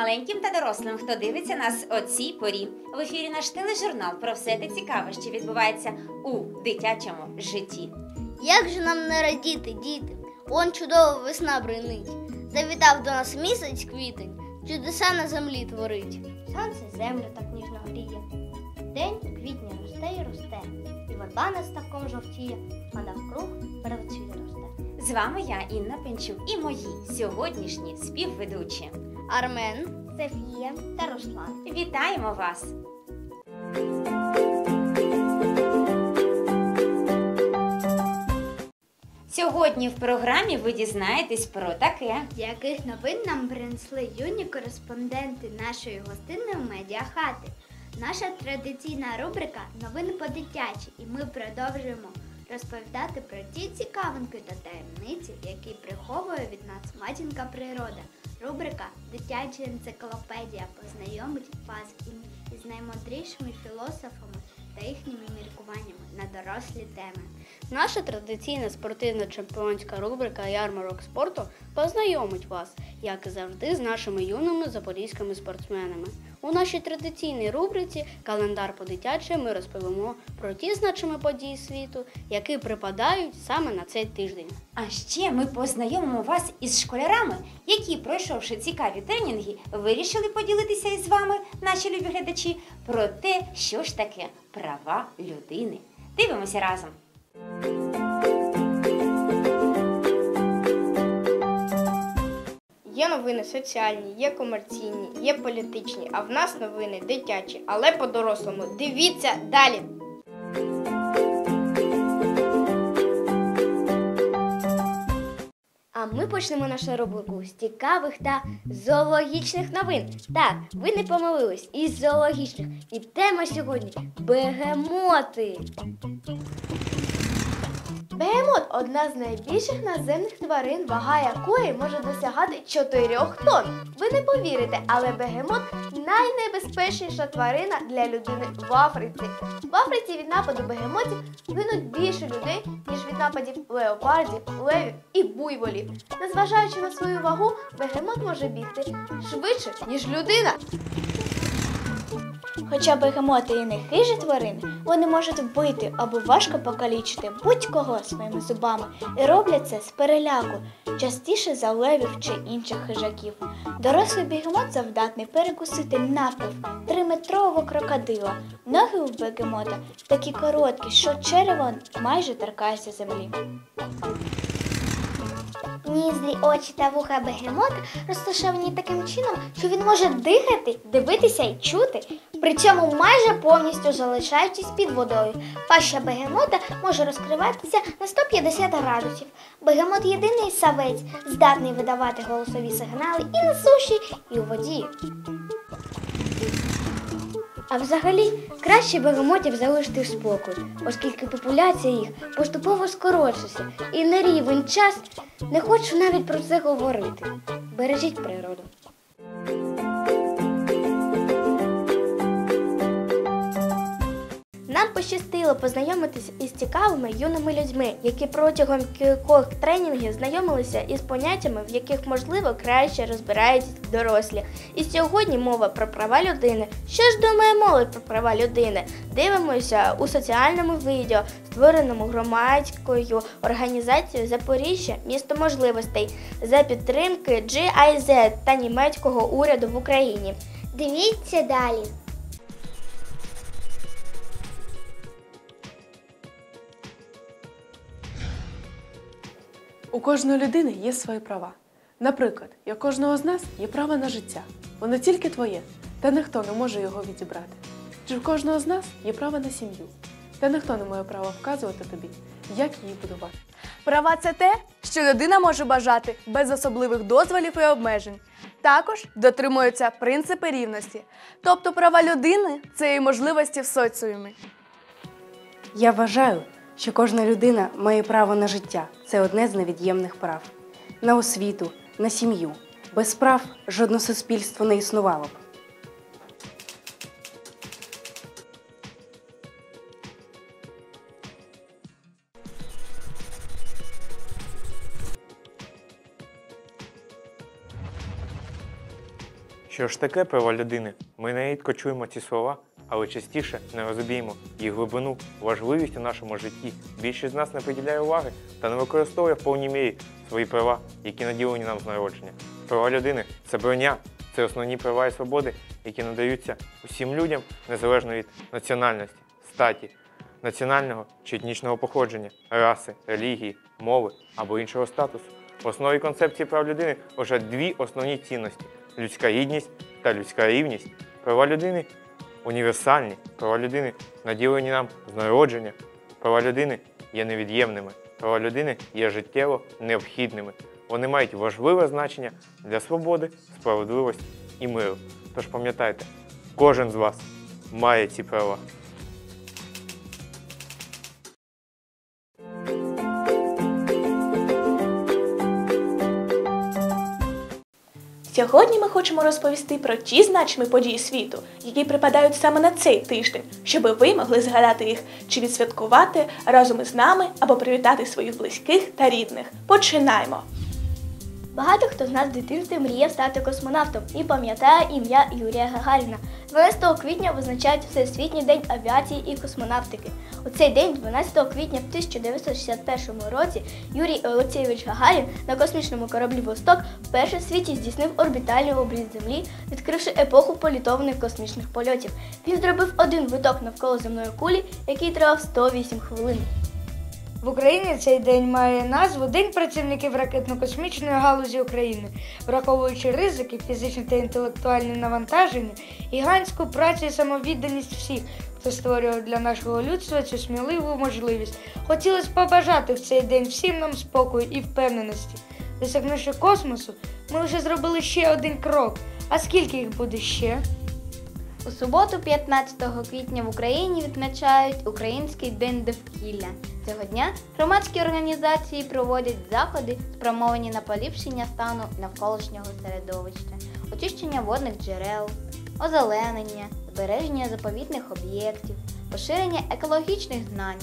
Маленьким та дорослим, хто дивиться нас о цій порі. В ефірі наш тележурнал про все те цікаве, що відбувається у дитячому житті. Як же нам не радіти, діти? Он чудова весна бринить. Завітав до нас місяць квітень, чудеса на землі творить. Сонце землю так ніжно гріє. День у квітні росте і росте, і верба над ставком жовтіє, а навкруг первоцвіт росте. З вами я, Інна Пенчук, і мої сьогоднішні співведучі. Армен, Софія та Руслан. Вітаємо вас! Сьогодні в програмі ви дізнаєтесь про таке. Яких новин нам принесли юні кореспонденти нашої гостинної медіахати? Наша традиційна рубрика Новини по дитячі, і ми продовжуємо розповідати про ті цікавинки та таємниці, які приховує від нас матінка природа. Рубрика Дитяча енциклопедія познайомить вас із- наймудрішими філософами та їхніми міркуваннями на дорослі теми. Наша традиційна спортивна чемпіонська рубрика Ярмарок спорту познайомить вас, як і завжди, з нашими юними запорізькими спортсменами. У нашій традиційній рубриці Календар по дитяче ми розповімо про ті значимі події світу, які припадають саме на цей тиждень. А ще ми познайомимо вас із школярами, які, пройшовши цікаві тренінги, вирішили поділитися із вами, наші любі глядачі, про те, що ж таке права людини. Дивимося разом. Є новини соціальні, є комерційні, є політичні, а в нас новини дитячі, але по-дорослому. Дивіться далі. А ми почнемо нашу рубрику з цікавих та зоологічних новин. Так, ви не помилились із зоологічних. І тема сьогодні бегемоти. Бегемот одна з найбільших наземних тварин, вага якої може досягати 4 тонн. Ви не повірите, але бегемот найнебезпечніша тварина для людини в Африці. В Африці від нападу бегемотів гинуть більше людей, ніж від нападів леопардів, левів і буйволів. Незважаючи на свою вагу, бегемот може бігти швидше, ніж людина. Хоча бегемоти і не хижі тварини, вони можуть вбити або важко покалічити будь-кого своїми зубами і роблять це з переляку, частіше за левів чи інших хижаків. Дорослий бегемот завдатний перекусити навпіл триметрового крокодила. Ноги у бегемота такі короткі, що черево майже торкається землі. Ніздрі, очі та вуха бегемота розташовані таким чином, що він може дихати, дивитися і чути, при цьому майже повністю залишаючись під водою. Паща бегемота може розкриватися на 150 градусів. Бегемот єдиний савець, здатний видавати голосові сигнали і на суші, і у воді. А взагалі краще бегемотів залишити в спокій, оскільки популяція їх поступово скорочується, і на рівень час не хочу навіть про це говорити. Бережіть природу. Нам пощастило познайомитися із цікавими юними людьми, які протягом кількох тренінгів знайомилися із поняттями, в яких можливо краще розбираються дорослі. І сьогодні мова про права людини. Що ж думає молодь про права людини? Дивимося у соціальному відео, створеному громадською організацією Запоріжжя місто можливостей за підтримки GIZ та німецького уряду в Україні. Дивіться далі. У кожної людини є свої права. Наприклад, як кожного з нас є право на життя. Воно тільки твоє, та ніхто не може його відібрати. Чи в кожного з нас є право на сім'ю, та ніхто не має права вказувати тобі, як її будувати. Права це те, що людина може бажати без особливих дозволів і обмежень. Також дотримуються принципи рівності, тобто права людини це її можливості в соціумі. Я вважаю, що кожна людина має право на життя це одне з невід'ємних прав, на освіту, на сім'ю. Без прав жодне суспільство не існувало б. Що ж таке права людини? Ми нерідко чуємо ці слова, але частіше не розуміємо їх глибину, важливість у нашому житті. Більшість з нас не приділяє уваги та не використовує в повній мірі свої права, які наділені нам з народження. Права людини це броня, це основні права і свободи, які надаються усім людям незалежно від національності, статі, національного чи етнічного походження, раси, релігії, мови або іншого статусу. В основі концепції прав людини лише дві основні цінності людська гідність та людська рівність. Права людини універсальні, права людини наділені нам з народження. Права людини є невід'ємними, права людини є життєво необхідними. Вони мають важливе значення для свободи, справедливості і миру. Тож пам'ятайте, кожен з вас має ці права. Сьогодні ми хочемо розповісти про ті значні події світу, які припадають саме на цей тиждень, щоб ви могли згадати їх чи відсвяткувати разом із нами або привітати своїх близьких та рідних. Починаємо! Багато хто з нас в дитинстві мріяв стати космонавтом і пам'ятає ім'я Юрія Гагаріна. 12 квітня визначають Всесвітній день авіації і космонавтики. У цей день, 12 квітня в 1961 році, Юрій Олексійович Гагарін на космічному кораблі Восток вперше в світі здійснив орбітальний обріз Землі, відкривши епоху політованих космічних польотів. Він зробив один виток навколо земної кулі, який тривав 108 хвилин. В Україні цей день має назву День працівників ракетно-космічної галузі України, враховуючи ризики, фізичне та інтелектуальне навантаження, гігантську працю і самовідданість всіх, хто створював для нашого людства цю сміливу можливість. Хотілося побажати в цей день всім нам спокою і впевненості. Досягнувши космосу, ми вже зробили ще один крок. А скільки їх буде ще? У суботу, 15 квітня, в Україні відзначають Український день довкілля. Цього дня громадські організації проводять заходи, спрямовані на поліпшення стану навколишнього середовища, очищення водних джерел, озеленення, збереження заповітних об'єктів, поширення екологічних знань.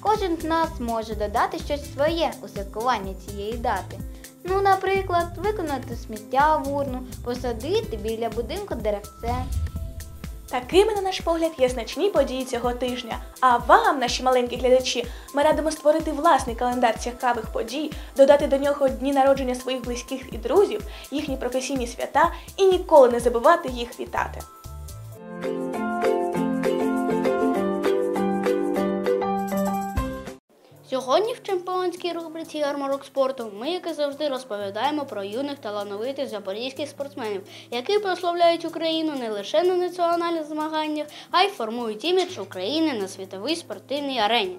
Кожен з нас може додати щось своє у святкування цієї дати. Ну, наприклад, виконати сміття в урну, посадити біля будинку деревце. Такими, на наш погляд, є значні події цього тижня. А вам, наші маленькі глядачі, ми радимо створити власний календар цікавих подій, додати до нього дні народження своїх близьких і друзів, їхні професійні свята і ніколи не забувати їх вітати. Сьогодні в чемпіонській рубриці ярмарок спорту ми, як і завжди, розповідаємо про юних талановитих запорізьких спортсменів, які прославляють Україну не лише на національних змаганнях, а й формують імідж України на світовій спортивній арені.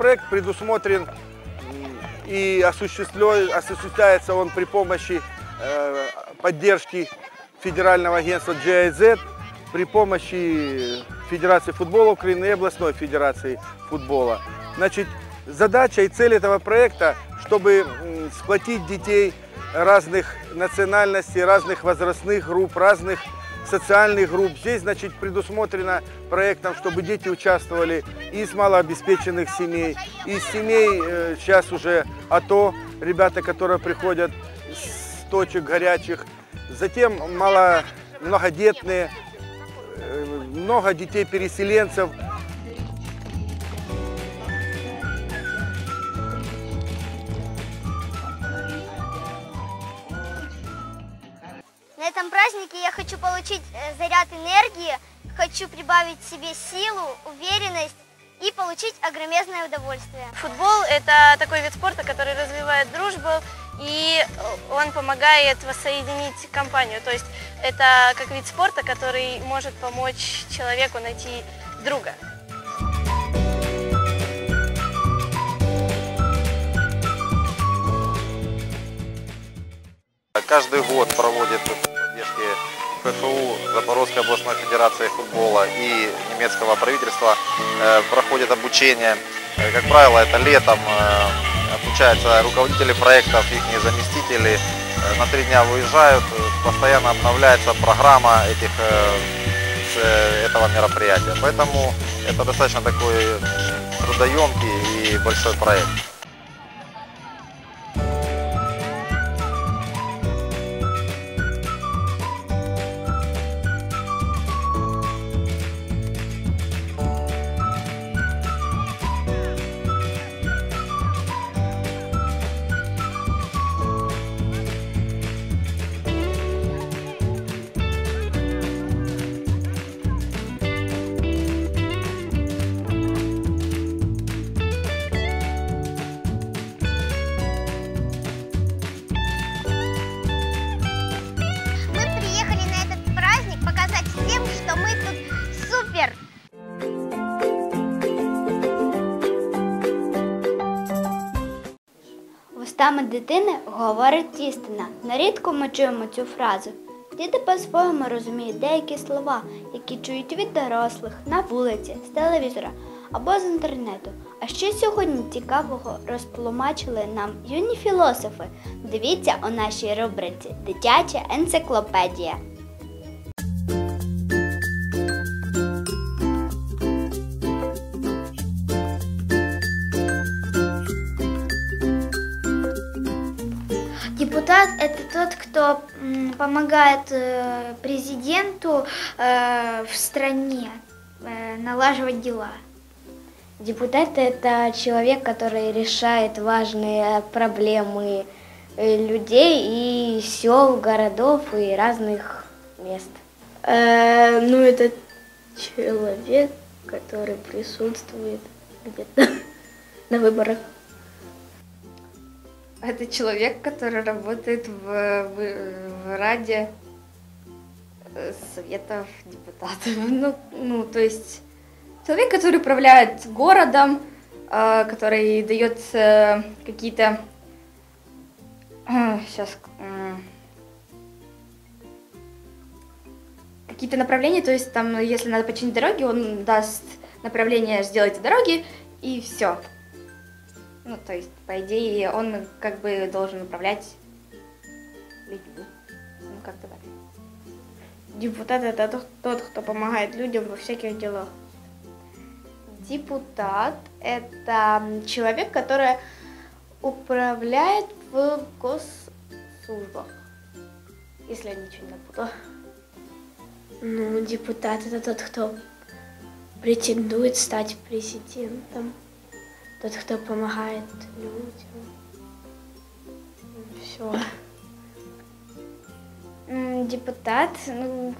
Проект предусмотрен и осуществляется он при помощи э, поддержки Федерального агентства GIZ, при помощи Федерации футбола Украины и областной Федерации футбола. Значит, задача и цель этого проекта, чтобы сплотить детей разных национальностей, разных возрастных групп, разных социальных групп. Здесь, значит, предусмотрено проектом, чтобы дети участвовали из малообеспеченных семей, из семей э, сейчас уже АТО, ребята, которые приходят с точек горячих. Затем мало, многодетные, э, много детей-переселенцев. Получить э, заряд энергии, хочу прибавить себе силу, уверенность и получить огромезное удовольствие. Футбол – это такой вид спорта, который развивает дружбу, и он помогает воссоединить компанию. То есть это как вид спорта, который может помочь человеку найти друга. Каждый год проводит ФФУ, Запорожской областной федерации футбола и немецкого правительства э, проходит обучение. Э, Как правило, это летом, э, обучаются руководители проектов, их заместители. На три дня выезжают, постоянно обновляется программа этих, этого мероприятия. Поэтому это достаточно такой трудоемкий и большой проект. Вустами дитини говорить істина. Нарідко ми чуємо цю фразу. Діти по-своєму розуміють деякі слова, які чують від дорослих на вулиці, з телевізора або з інтернету. А що сьогодні цікавого розтлумачили нам юні філософи? Дивіться у нашій рубриці Дитяча енциклопедія. Помогает э, президенту э, в стране э, налаживать дела. Депутат – это человек, который решает важные проблемы людей и сел, городов и разных мест. Э, ну, это человек, который присутствует где-то на выборах. Это человек, который работает в, в, в Раде э, Советов депутатов. Ну, ну, то есть человек, который управляет городом, э, который дает э, какие-то... Сейчас... Какие-то направления, то есть там, если надо починить дороги, он даст направление «сделайте дороги» и все. Ну, то есть, по идее, он как бы должен управлять людьми. Ну, как-то так. Депутат – это тот, тот, кто помогает людям во всяких делах. Депутат – это человек, который управляет в госслужбах, если я ничего не напутала. Ну, депутат – это тот, кто претендует стать президентом. Тот, кто помогает людям. Все. Депутат, ну,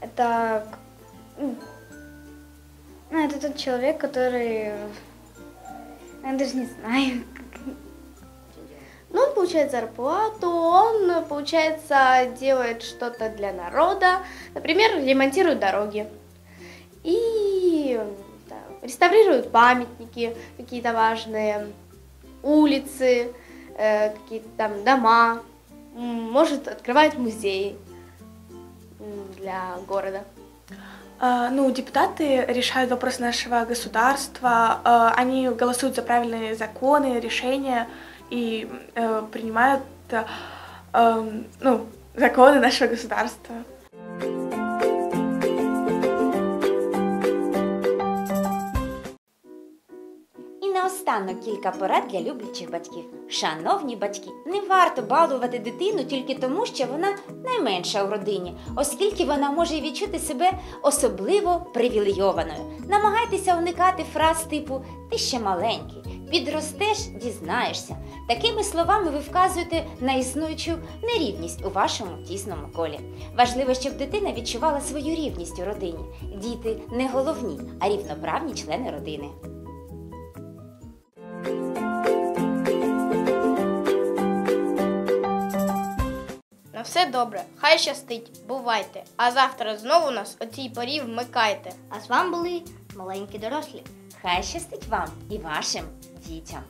это, м, ну, это тот человек, который, я даже не знаю, Ну, он получает зарплату, он, получается, делает что-то для народа, например, ремонтирует дороги. И да, реставрирует памятники какие-то важные, улицы, э, какие-то там дома, может, открывает музеи м, для города. А, Ну, депутаты решают вопросы нашего государства, а, они голосуют за правильные законы, решения и э, принимают э, эм, ну, законы нашего государства. Наостанок кілька порад для люблячих батьків. Шановні батьки, не варто балувати дитину тільки тому, що вона найменша у родині, оскільки вона може відчути себе особливо привілейованою. Намагайтеся уникати фраз типу Ти ще маленький, підростеш, дізнаєшся. Такими словами ви вказуєте на існуючу нерівність у вашому тісному колі. Важливо, щоб дитина відчувала свою рівність у родині. Діти не головні, а рівноправні члени родини. Все добре, хай щастить, бувайте. А завтра знову нас о цій порі вмикайте. А з вами були маленькі дорослі. Хай щастить вам і вашим дітям.